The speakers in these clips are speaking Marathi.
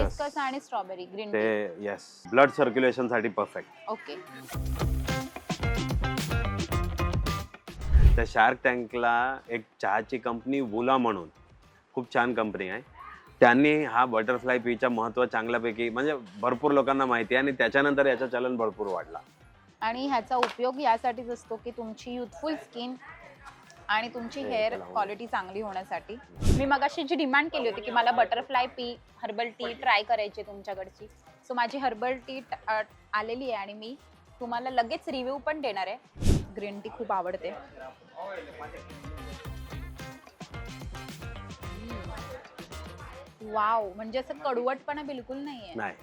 हिबिस्कस आणि स्ट्रॉबेरी ग्रीन ते येस ब्लड सर्क्युलेशनसाठी परफेक्ट ओके त्या शार्क टँकला एक चहाची कंपनी वुला म्हणून. खूप छान कंपनी आहे. त्यांनी हा बटरफ्लाय पीचा महत्त्व चांगल्यापैकी म्हणजे भरपूर लोकांना माहिती आहे आणि त्याच्यानंतर याचं चलन भरपूर वाढला. आणि ह्याचा उपयोग यासाठीच असतो की तुमची युथफुल स्किन आणि तुमची हेअर. क्वालिटी चांगली होण्यासाठी. मी मगाशी जी डिमांड केली होती की मला butterfly pea herbal tea try करायची आहे तुमच्याकडची. सो माझी हर्बल टी आलेली आहे आणि मी तुम्हाला लगेच रिव्ह्यू पण देणार आहे. ग्रीन टी खूप आवडते. वाव म्हणजे असं कडवटपणा बिलकुल नाहीये. नाही.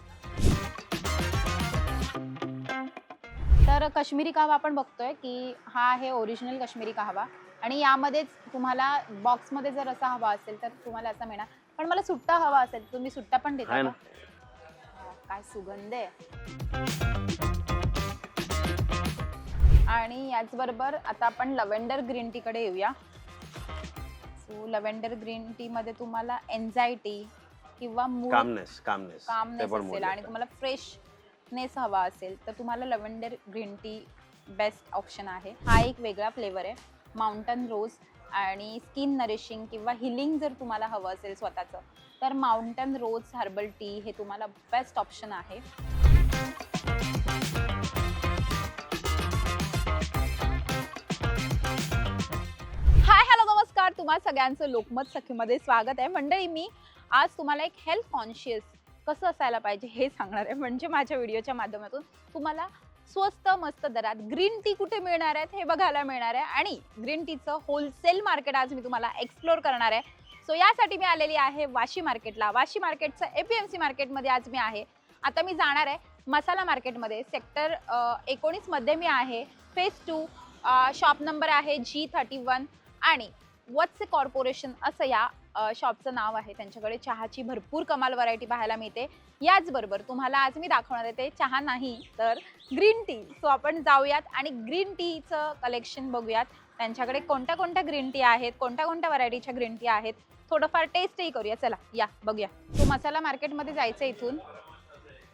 तर काश्मीरी काहवा आपण बघतोय की हा आहे ओरिजिनल काश्मीरी काहवा आणि यामध्येच तुम्हाला बॉक्समध्ये जर असा हवा असेल तर तुम्हाला असा मिळणार. पण मला सुट्टा हवा असेल तुम्ही सुट्टा पण देता का? काय सुगंध आहे. आणि याचबरोबर आता आपण लव्हेंडर ग्रीन टी कडे येऊया. सो लव्हेंडर ग्रीन टी मध्ये तुम्हाला एन्झायटी किंवा मूड कामनेस कामनेस कामनेस असेल आणि तुम्हाला फ्रेशनेस हवा असेल तर तुम्हाला lavender green tea best option आहे. हा एक वेगळा फ्लेवर आहे. माउंटन रोज आणि स्किन नरिशिंग किंवा हिलिंग जर तुम्हाला हवं असेल स्वतःचं तर माउंटन रोज हर्बल टी हे तुम्हाला बेस्ट ऑप्शन आहे. हाय हॅलो नमस्कार. तुम्हा सगळ्यांचं लोकमत सखीमध्ये स्वागत आहे. मंडळी मी आज तुम्हाला एक हेल्थ कॉन्शियस कसं असायला पाहिजे हे सांगणार आहे. म्हणजे माझ्या व्हिडिओच्या माध्यमातून तुम्हाला स्वस्त मस्त दरात ग्रीन टी कुठे मिळणार आहेत हे बघायला मिळणार आहे. आणि ग्रीन टीचं होलसेल मार्केट आज मी तुम्हाला एक्सप्लोर करणार आहे. सो यासाठी मी आलेली आहे वाशी मार्केटला वाशी मार्केटचं एपीएमसी पी एम सी मार्केटमध्ये आज मी आहे. आता मी जाणार आहे मसाला मार्केटमध्ये सेक्टर एकोणीसमध्ये मी आहे. फेज टू शॉप नंबर आहे जी थर्टी वन आणि वत्स कॉर्पोरेशन असं या शॉपचं नाव आहे. त्यांच्याकडे चहाची भरपूर कमाल व्हरायटी पाहायला मिळते. याचबरोबर तुम्हाला आज मी दाखवणार आहे ते चहा नाही तर ग्रीन टी सो आपण जाऊयात आणि ग्रीन टीचं कलेक्शन बघूयात. त्यांच्याकडे कोणत्या कोणत्या ग्रीन टी आहेत कोणत्या कोणत्या व्हरायटीच्या ग्रीन टी आहेत थोडंफार टेस्टही करूया. चला या बघूया. तो मसाला मार्केटमध्ये जायचं इथून.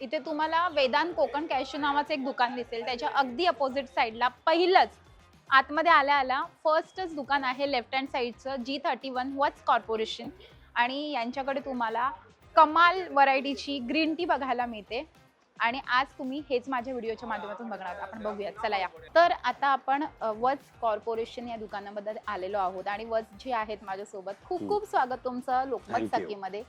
इथे तुम्हाला वेदांत कोकण कॅशू नावाचं एक दुकान दिसेल. त्याच्या अगदी अपोजिट साईडला पहिलंच आतमध्ये आल्या आला फर्स्टच दुकान आहे लेफ्ट हँड साईडचं जी थर्टी वन वच कॉर्पोरेशन आणि यांच्याकडे तुम्हाला कमाल व्हरायटीची ग्रीन टी बघायला मिळते. आणि आज तुम्ही हेच माझ्या व्हिडिओच्या माध्यमातून बघणार आहात. आपण बघूयात. चला या. तर आता आपण वच कॉर्पोरेशन या दुकानाबद्दल आलेलो आहोत. आणि वच जे आहेत माझ्यासोबत खूप. खूप स्वागत तुमचं लोकमत. सखीमध्ये.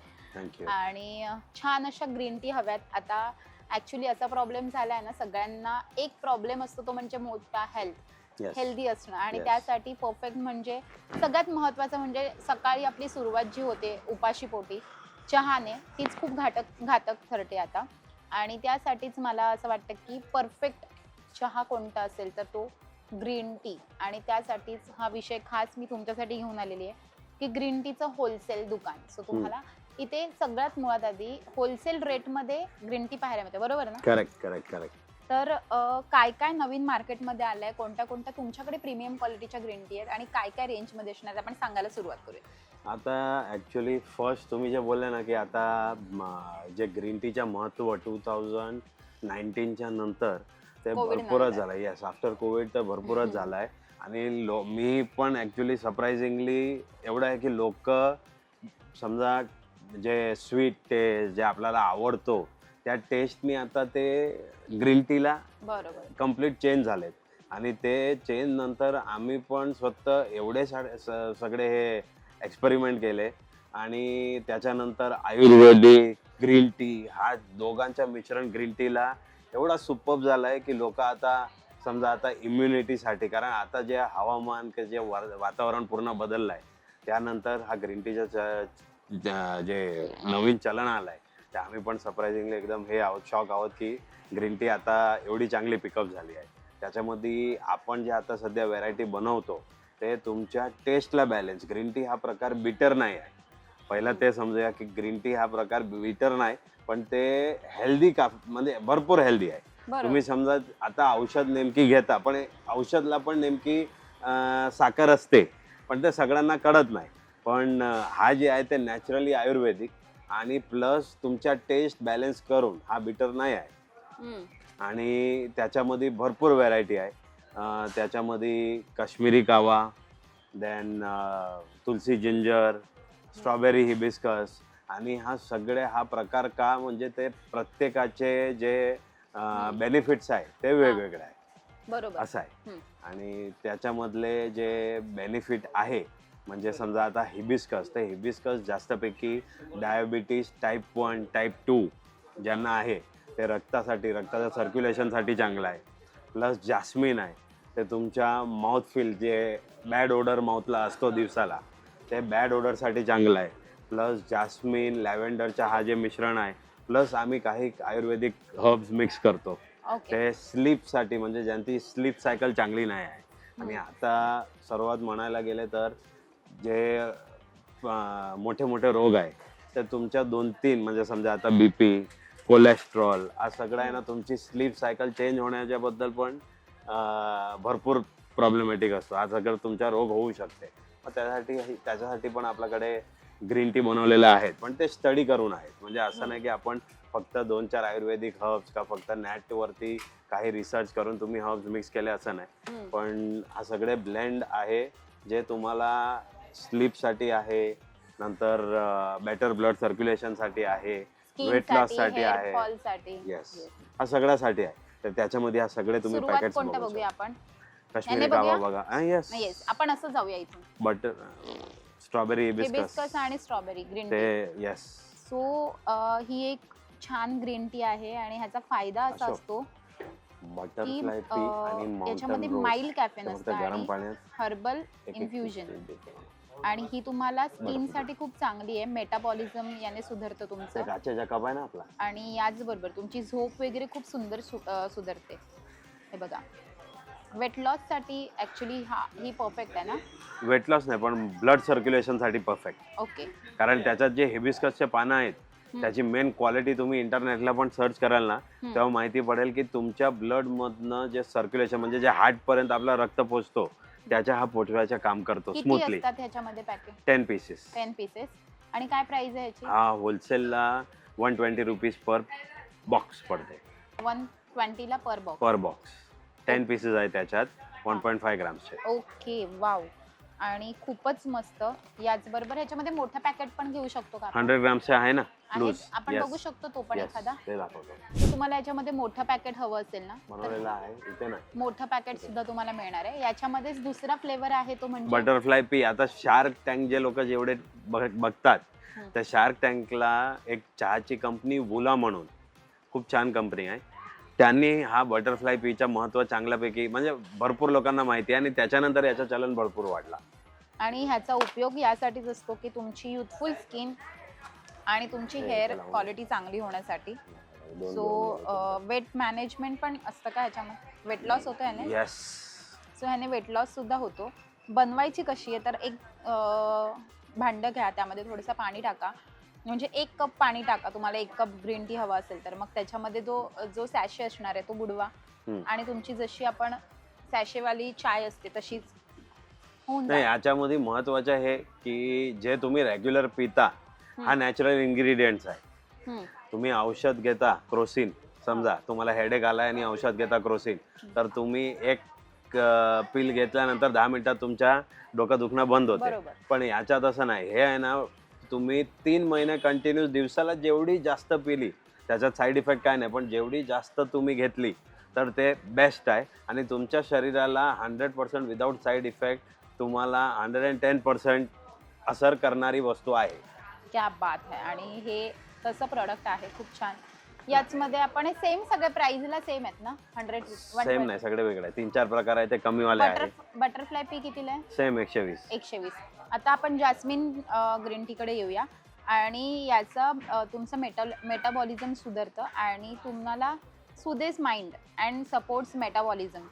आणि छान अशा ग्रीन टी हव्यात. आता ऍक्च्युली असा प्रॉब्लेम झालाय ना सगळ्यांना एक प्रॉब्लेम असतो तो म्हणजे मोठा हेल्थ हेल्दी असणं. आणि. त्यासाठी परफेक्ट म्हणजे सगळ्यात महत्वाचं म्हणजे सकाळी आपली सुरुवात जी होते उपाशी पोटी चहाने तीच खूप घातक घातक ठरते आता. आणि त्यासाठीच मला असं वाटतं की परफेक्ट चहा कोणता असेल तर तो ग्रीन टी आणि त्यासाठीच हा विषय खास मी तुमच्यासाठी घेऊन आलेली आहे की ग्रीन टीचं होलसेल दुकान. सो तुम्हाला इथे सगळ्यात मुळात आधी होलसेल रेटमध्ये ग्रीन टी पाहायला मिळते. बरोबर ना? करेक्ट करेक्ट करेक्ट तर अ, काय काय नवीन मार्केटमध्ये आलंय? कोणत्या कोणत्या तुमच्याकडे प्रीमियम क्वालिटीच्या ग्रीन टी आहेत? आणि काय काय रेंजमध्ये असणार आपण सांगायला सुरुवात करूया. आता ॲक्च्युली फर्स्ट तुम्ही जे बोलले ना की आता जे ग्रीन टीचं महत्त्व टू थाउजंड नाईन्टीनच्या नंतर ते भरपूरच. झालं येस आफ्टर कोविड तर भरपूरच. झालं आहे आणि लो मी पण ॲक्च्युली सरप्राइझिंगली एवढं आहे की लोक समजा जे स्वीट ते जे आपल्याला आवडतो त्या टेस्टनी आता ते ग्रीन टीला बरोबर कंप्लीट चेंज झालेत आणि ते चेंज नंतर आम्ही पण स्वतः एवढे सगळे हे एक्सपेरिमेंट केले. आणि त्याच्यानंतर आयुर्वेदिक ग्रीन टी हा दोघांच्या मिश्रण ग्रीन टीला एवढा सुपब झाला आहे की लोक आता समजा आता इम्युनिटीसाठी कारण आता जे हवामान कि जे वा- वातावरण पूर्ण बदललं आहे त्यानंतर हा ग्रीन टीचा जे नवीन चलन आलं आहे ते आम्ही पण सरप्राइझिंगली एकदम हे आहोत शॉक आहोत की ग्रीन टी आता एवढी चांगली पिकअप झाली आहे. त्याच्यामध्ये आपण जे आता सध्या व्हेरायटी बनवतो ते तुमच्या टेस्टला बॅलन्स ग्रीन टी हा प्रकार बिटर नाही आहे. पहिला ते समजूया की ग्रीन टी हा प्रकार बिटर नाही पण ते हेल्दी का म्हणजे भरपूर हेल्दी आहे. तुम्ही समजा आता औषध नेमकी घेता पण औषधला पण नेमकी साखर असते पण ते सगळ्यांना कळत नाही. पण हा जे आहे ते नॅचरली आयुर्वेदिक आणि प्लस तुमच्या टेस्ट बॅलन्स करून हा बिटर नाही आहे. आणि त्याच्यामध्ये भरपूर व्हरायटी आहे. त्याच्यामध्ये Kashmiri kahwa then tulsi ginger strawberry hibiscus आणि हा सगळे हा प्रकार का म्हणजे ते प्रत्येकाचे जे बेनिफिट्स आहे ते वेगवेगळे आहे. बरोबर. असं आहे. आणि त्याच्यामधले जे बेनिफिट आहे म्हणजे समजा आता हिबिस्कस ते hibiscus जास्तपैकी diabetes type one type two ज्यांना आहे ते रक्तासाठी रक्ताच्या सर्क्युलेशनसाठी चांगलं आहे. प्लस जास्मिन आहे. ते तुमच्या माउथ फील जे बॅड ओडर माउथला असतो दिवसाला ते बॅड ओडरसाठी चांगलं आहे. प्लस जास्मिन लॅव्हेंडरचा हा जे मिश्रण आहे प्लस आम्ही काही आयुर्वेदिक हर्ब्स मिक्स करतो. ते स्लीपसाठी म्हणजे ज्यांची स्लीप सायकल चांगली नाही आहे. आणि आता सर्वात म्हणायला गेले तर जे मोठे मोठे रोग आहे ते तुमच्या दोन तीन म्हणजे समजा आता बीपी कोलेस्ट्रॉल हा सगळं आहे ना तुमची स्लीप सायकल चेंज होण्याच्या बद्दल पण भरपूर प्रॉब्लेमॅटिक असतो. हा सगळं तुमचा रोग होऊ शकते मग त्यासाठी त्याच्यासाठी पण आपल्याकडे ग्रीन टी बनवलेलं आहेत. पण ते स्टडी करून आहेत. म्हणजे असं नाही की आपण फक्त दोन चार आयुर्वेदिक हर्ब्स का फक्त नॅट वरती काही रिसर्च करून तुम्ही हर्ब्स मिक्स केले असं नाही. पण हा सगळे ब्लेंड आहे जे तुम्हाला स्लीपसाठी आहे नंतर बेटर ब्लड सर्क्युलेशनसाठी आहे Skin weight loss साठी, साठी hair आहे. Yes. हा सगळ्यासाठी आहे. तर त्याच्यामध्ये हा सगळे तुम्ही सुरुवात पॅकेट कोणत्या बघूया आपण? काश्मीरी याने कावा बघूया? बघा. येस येस आपण असं जाऊया इथून. बटर स्ट्रॉबेरी हिबिस्कस हिबिस्कस आणि स्ट्रॉबेरी ग्रीन ते टी येस सो ही एक छान ग्रीन टी आहे आणि ह्याचा फायदा असा. असतो की बटरफ्लाय टी अं, आणि याच्यामध्ये माउंटन माइल्ड कॅफेन फक्त असतं गरम आणि पाण्यात हर्बल एक- एक इन्फ्युजन. आणि ही तुम्हाला स्किन बरोबर. साठी खूप चांगली आहे. मेटाबॉलिझम याने सुधारतं तुमचं. काचेचा कप आहे ना आपला. आणि याचबरोबर तुमची झोप वगैरे खूप सुंदर सु- अं, सुधारते. हे बघा. वेट लॉससाठी ऍक्च्युली हा ही परफेक्ट आहे ना? वेट लॉस नाही पण ब्लड सर्क्युलेशनसाठी परफेक्ट ओके कारण त्याच्यात जे हिबिस्कसचे पानं आहेत त्याची मेन क्वालिटी तुम्ही इंटरनेटला पण सर्च कराल ना. तेव्हा माहिती पडेल की तुमच्या ब्लड मधनं जे सर्क्युलेशन म्हणजे जे हार्ट पर्यंत आपला रक्त पोचतो त्याच्या हा पोचवायचं काम करतो किती स्मूथली असतात ह्याच्यामध्ये packet ten pieces ten pieces आणि काय प्राइस आहे याची? हा होलसेलला one twenty rupees per box पडते. One ट्वेंटीला per box per box ten pieces आहे त्याच्यात वन पॉईंट फाय ग्रामचे ओके वाव आणि खूपच मस्त. याचबरोबर ह्याच्यामध्ये मोठं पॅकेट पण घेऊ शकतो का? हंड्रेड ग्रामचे आहे ना? लूज आपण बघू शकतो तो पण एखादा. ते दाखवतो. तर तुम्हाला याच्यामध्ये मोठं पॅकेट हवं असेल ना तर बनवलेला आहे. इथे ना. मोठं पॅकेट सुद्धा तुम्हाला मिळणार आहे. याच्यामध्येच दुसरा फ्लेवर आहे तो म्हणजे बटरफ्लाय पी आता शार्क टँक जे लोक जेवढे बघ- बघतात हम्म. त्या शार्क टँकला एक चहाची कंपनी वुला म्हणून. खूप छान कंपनी आहे. त्यांनी हा बटरफ्लाय पीचा महत्त्व चांगल्यापैकी म्हणजे भरपूर लोकांना माहिती आहे आणि त्याच्यानंतर याचं चलन भरपूर वाढला. आणि ह्याचा उपयोग यासाठीच असतो की तुमची युथफुल स्किन आणि तुमची हेअर. क्वालिटी चांगली होण्यासाठी. सो वेट मॅनेजमेंट पण असतं का ह्याच्यामध्ये? वेट लॉस होतो ह्याने येस सो ह्याने वेट लॉस सुद्धा होतो. बनवायची कशी आहे? तर एक भांडं घ्या त्यामध्ये थोडंसं पाणी टाका. म्हणजे एक कप पाणी टाका. तुम्हाला एक कप ग्रीन टी हवा असेल तर. मग त्याच्यामध्ये जो जो सॅशे असणार आहे तो बुडवा. आणि तुमची जशी आपण सॅशेवाली चाय असते तशीच होऊन नाही. याच्यामध्ये महत्वाचं आहे की जे तुम्ही रेग्युलर पिता हा. नॅचरल इन्ग्रेडियंट्स आहे. तुम्ही औषध घेता क्रोसिन. समजा तुम्हाला हेडेक आलाय आणि औषध घेता क्रोसिन. तर तुम्ही एक पिल घेतल्यानंतर दहा मिनिटात तुमच्या डोकं दुखणं बंद होते. पण याच्यात असं नाही. हे आहे ना तुम्ही तीन महिने कंटिन्यूस दिवसाला जेवढी जास्त पिली त्याच्यात साईड इफेक्ट काय नाही पण जेवढी जास्त तुम्ही घेतली तर ते बेस्ट आहे. आणि तुमच्या शरीराला hundred percent without side effect तुम्हाला हंड्रेड अँड टेन पर्सेंट असर करणारी वस्तू आहे. क्या बात आहे आणि हे तसं प्रोडक्ट आहे खूप छान. याचमध्ये आपण सेम सगळे प्राइसला सेम आहेत ना? हंड्रेड सेम नाही सगळे वेगळे तीन चार प्रकार आहे ते कमीवाले बटर आहे बटरफ्लाय पी कितीला आहे? सेम एकशे वीस एकशे वीस आता आपण जास्मिन ग्रीन टीकडे येऊया. आणि याचं अ, तुमचं मेटा मेटाबॉलिझम सुधारतं आणि तुम्हाला soothes mind and supports metabolism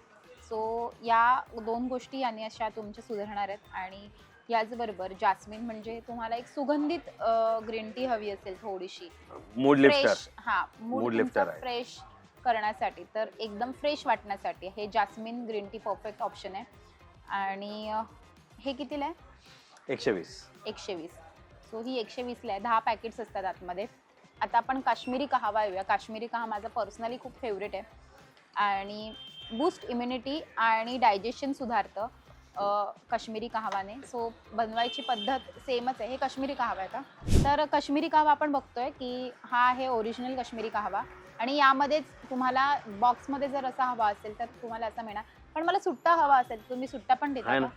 so या दोन गोष्टी याने अशा तुमच्या सुधारणार आहेत. आणि याचबरोबर जास्मिन म्हणजे तुम्हाला एक सुगंधित ग्रीन टी हवी असेल थोडीशी. मूड लिफ्टर फ्रेश हा Mood मूड lifter आहे. फ्रेश करण्यासाठी. तर एकदम फ्रेश वाटण्यासाठी. हे jasmine green tea perfect option आहे. आणि अ, हे कितीला आहे? एकशे वीस एकशे वीस सो ही एकशे वीसला आहे. दहा पॅकेट्स असतात आतमध्ये. आता आपण काश्मीरी कहावा येऊया काश्मीरी कहा माझा पर्सनली खूप फेवरेट आहे. आणि बूस्ट इम्युनिटी आणि डायजेशन सुधारतं. काश्मीरी कहावाने. सो बनवायची पद्धत सेमच आहे. हे काश्मीरी कहावा आहे का? तर काश्मीरी कहावा आपण बघतोय की हा आहे ओरिजिनल काश्मीरी कहावा. आणि यामध्येच तुम्हाला बॉक्समध्ये जर असा हवा असेल तर तुम्हाला असं मिळणार. पण मला सुट्टा हवा असेल तुम्ही सुट्टा पण देता का?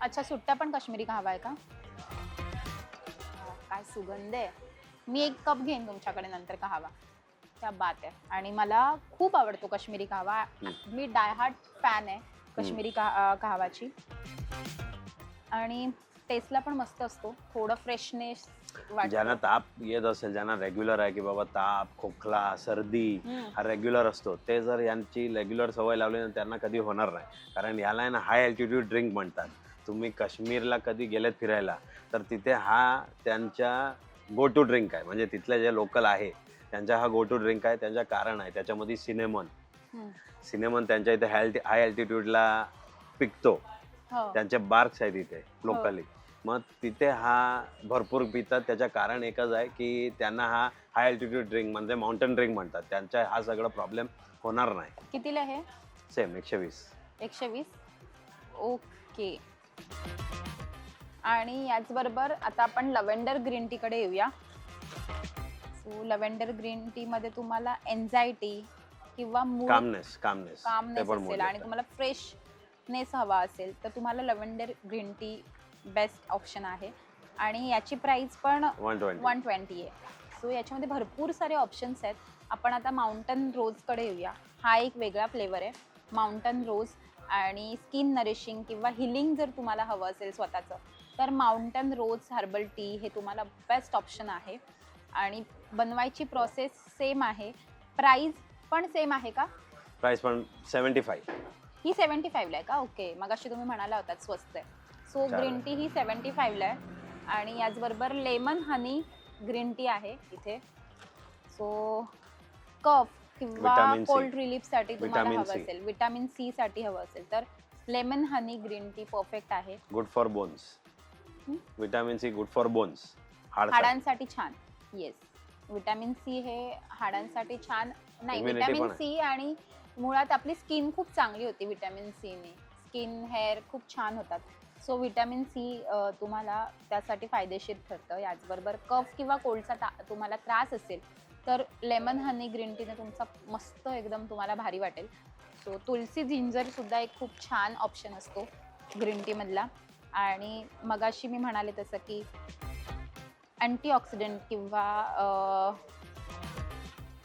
अच्छा सुट्टा पण काश्मीरी कहावा आहे का? काय सुगंध आहे. मी एक कप घेईन तुमच्याकडे नंतर कहावा. त्या बात आहे. आणि मला खूप आवडतो काश्मीरी कहावा. मी डायहार्ट फॅन आहे. काश्मीरी का कहावाची आणि टेस्टला पण मस्त असतो. थोडं फ्रेशनेस ज्यांना ताप येत असेल ज्यांना रेग्युलर आहे की बाबा ताप खोकला सर्दी हा रेग्युलर असतो. ते जर यांची रेग्युलर सवय लावली ना त्यांना कधी होणार नाही. कारण याला ना हाय अल्टिट्यूड ड्रिंक म्हणतात. तुम्ही काश्मीरला कधी गेलेत फिरायला तर तिथे हा त्यांच्या गो टू ड्रिंक आहे. म्हणजे तिथले जे लोकल आहे त्यांचा हा गो टू ड्रिंक आहे त्यांच्या कारण आहे. त्याच्यामध्ये सिनेमन सिनेमन त्यांच्या इथे हाय हाय अल्टिट्यूडला पिकतो. हो. त्यांचे बार्क्स आहेत इथे लोकली मग तिथे हा भरपूर पितात. त्याचं कारण एकच आहे की त्यांना हा हाय अल्टिट्यूड ड्रिंक म्हणजे माउंटन ड्रिंक म्हणतात. त्यांचा हा सगळं प्रॉब्लेम होणार नाही. कितीला आहे सेम एकशे वीस एकशे वीस ओके. आणि याचबरोबर आता आपण लव्हेंडर ग्रीन टीकडे येऊया. सो लव्हेंडर ग्रीन टीमध्ये तुम्हाला एन्झायटी किंवा मूड कामनेस कामनेस ते कामनेस पण असेल आणि तुम्हाला फ्रेशनेस हवा असेल तर तुम्हाला lavender green tea best option आहे. आणि याची प्राइस पण वन ट्वेंटी वन ट्वेंटी आहे. सो याच्यामध्ये भरपूर सारे ऑप्शन्स आहेत. आपण आता माउंटन रोजकडे येऊया. हा एक वेगळा फ्लेवर आहे. माउंटन रोज आणि स्किन नरिशिंग किंवा हिलिंग जर तुम्हाला हवं असेल स्वतःचं तर माउंटन रोज हर्बल टी हे तुम्हाला बेस्ट ऑप्शन आहे. आणि बनवायची प्रोसेस सेम आहे. प्राईज पण सेम आहे का? प्राइस पण सेवन्टी फाईव्ह ही सेवन्टी फाईव्हला आहे का? ओके मग अशी तुम्ही म्हणाला होतात स्वस्त आहे. सो चालेल. ग्रीन टी ही सेवन्टी फाईव्हला आहे. आणि याचबरोबर लेमन हनी ग्रीन टी आहे इथे. सो कफ किंवा Vitamin C. कोल्ड रिलीफसाठी तुम्हाला Vitamin हवं C. असेल. विटॅमिन सी साठी हवं असेल. तर lemon honey green tea perfect आहे. Good for bones? Vitamin C good for bones हाड हाडांसाठी छान. येस विटॅमिन सी हे हाडांसाठी छान. नाही Immunity विटॅमिन आहे. सी आणि मुळात आपली स्किन खूप चांगली होती विटॅमिन सीने स्किन हेअर खूप छान होतात. सो विटॅमिन सी तुम्हाला त्यासाठी फायदेशीर ठरतं. याचबरोबर कफ किंवा कोल्डचा ता तुम्हाला त्रास असेल तर लेमन हनी ग्रीन टीने तुमचा मस्त एकदम तुम्हाला भारी वाटेल. सो तुलसी जिंजर सुद्धा एक खूप छान ऑप्शन असतो ग्रीन टीमधला आणि मगाशी मी म्हणाले तसं की अँटीऑक्सिडंट किंवा अ,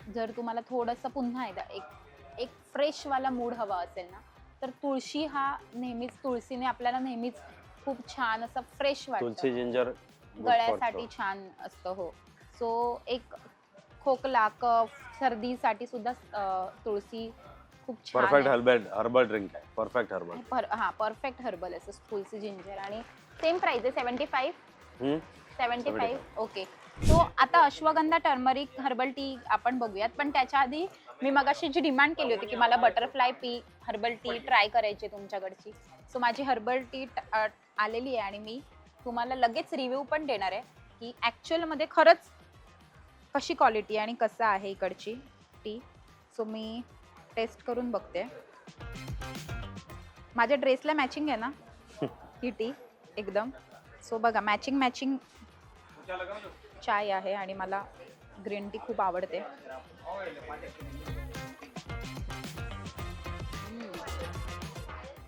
जर तुम्हाला थोडंसं पुन्हा एकदा एक एक फ्रेशवाला मूड हवा असेल ना तर तुळशी हा नेहमीच तुळशीने आपल्याला नेहमीच खूप छान असं फ्रेश वाटतं. जिंजर गळ्यासाठी छान असतं हो. सो एक खोकला कफ सर्दीसाठी सुद्धा अ, तुळसी खूप छान परफेक्ट. हर्बल हर्बल ड्रिंक आहे. परफेक्ट हर्बल पर हा परफेक्ट हर्बल असं तुळसी जिंजर आणि सेम प्राइस आहे seventy five seventy five okay so आता अश्वगंधा टर्मरिक हर्बल टी आपण बघूयात. पण त्याच्या आधी मी मगाशी जी डिमांड केली होती की मला butterfly pea herbal tea try करायची तुमच्याकडची. सो माझी हर्बल टी आलेली आहे आणि मी तुम्हाला लगेच रिव्ह्यू पण देणार आहे की ॲक्च्युअलमध्ये खरंच कशी क्वालिटी आणि कसं आहे इकडची टी. सो मी टेस्ट करून बघते. माझ्या ड्रेसला मॅचिंग आहे ना? ही टी एकदम. सो बघा मॅचिंग मॅचिंग चाय आहे आणि मला ग्रीन टी खूप आवडते.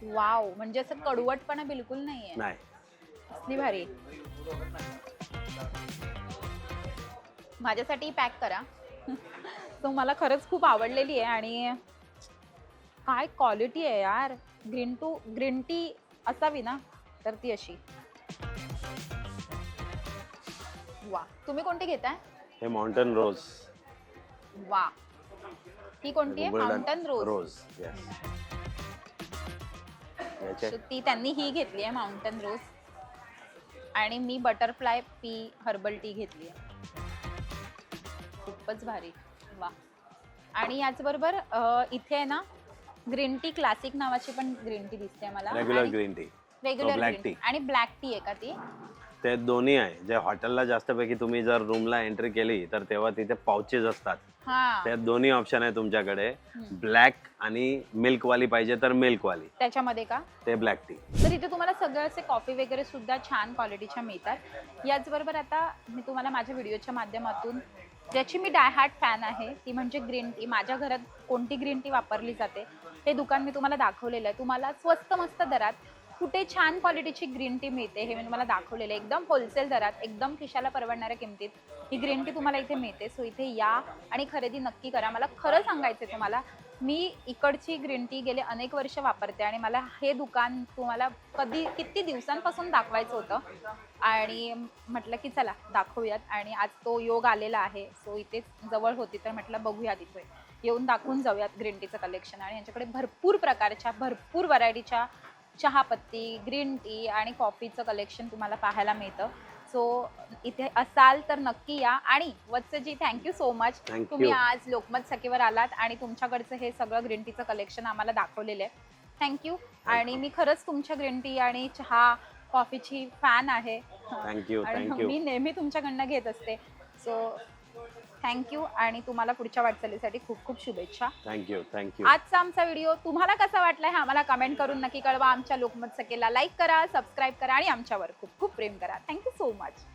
वाव म्हणजे असं कडवटपणा बिलकुल नाहीये. नाही. कसली भारी. माझ्यासाठी पॅक करा. तो मला खरंच खूप आवडलेली आहे आणि काय क्वालिटी आहे यार. ग्रीन टू ग्रीन टी असावी ना तर ती अशी. वा. तुम्ही कोणती घेताय? हे माउंटन रोज वा. ही कोणती आहे? Mountain rose rose yes. याचे So, ती त्यांनी ही घेतली आहे माउंटन रोज आणि मी बटरफ्लाय पी हर्बल टी घेतली आहे. खूपच भारी. वा. आणि याचबरोबर अ, इथे आहे ना ग्रीन टी क्लासिक नावाची पण ग्रीन टी दिसते मला. Regular green tea regular black green tea. आणि ब्लॅक टी आहे का ती? ते दोन्ही आहे. जे हॉटेलला जास्तपैकी तुम्ही जर रूमला एंट्री केली तर तेव्हा तिथे पाउचेस असतात. हा. त्यात दोन्ही ऑप्शन आहे तुमच्याकडे. ब्लॅक आणि मिल्क वाली पाहिजे तर मिल्क वाली त्याच्यामध्ये का? ते ब्लॅक टी तर इथे तुम्हाला सगळं असे कॉफी वगैरे सुद्धा छान क्वालिटीच्या मिळतात. याचबरोबर आता मी तुम्हाला माझ्या व्हिडिओच्या माध्यमातून ज्याची मी डायहार्ट फॅन आहे ती म्हणजे ग्रीन टी माझ्या घरात कोणती ग्रीन टी वापरली जाते हे दुकान मी तुम्हाला दाखवलेलं आहे. तुम्हाला स्वस्त मस्त दरात कुठे छान क्वालिटीची ग्रीन टी मिळते हे मी तुम्हाला दाखवलेलं आहे. एकदम होलसेल दरात एकदम खिशाला परवडणाऱ्या किमतीत ही ग्रीन टी तुम्हाला इथे मिळते. सो इथे या आणि खरेदी नक्की करा. मला खरं सांगायचं आहे तुम्हाला मी इकडची ग्रीन टी गेले अनेक वर्ष वापरते आणि मला हे दुकान तुम्हाला कधी किती दिवसांपासून दाखवायचं होतं? आणि म्हटलं की चला दाखवूयात. आणि आज तो योग आलेला आहे. सो इथे जवळ होती तर म्हटलं बघूया तिथे. येऊन दाखवून जाऊयात ग्रीन टीचं कलेक्शन आणि यांच्याकडे भरपूर प्रकारच्या भरपूर व्हरायटीच्या चहापत्ती ग्रीन टी आणि कॉफीचं कलेक्शन तुम्हाला पाहायला मिळतं. सो इथे असाल तर नक्की या. आणि वत्सजी थँक्यू सो मच तुम्ही आज लोकमत सखीवर आलात आणि तुमच्याकडचं हे सगळं ग्रीन टीचं कलेक्शन आम्हाला दाखवलेलं आहे. थँक्यू आणि मी खरंच तुमच्या ग्रीन टी आणि चहा कॉफीची फॅन आहे. थँक्यू मी नेहमी तुमच्याकडनं घेत असते. सो थँक्यू आणि तुम्हाला पुढच्या वाटचालीसाठी खूप खूप शुभेच्छा. थँक्यू थँक्यू आजचा आमचा व्हिडिओ तुम्हाला कसा वाटला हे आम्हाला कमेंट करून नक्की कळवा. आमच्या लोकमत सखेला लाईक करा सबस्क्राईब करा आणि आमच्यावर खूप खूप प्रेम करा. Thank you so much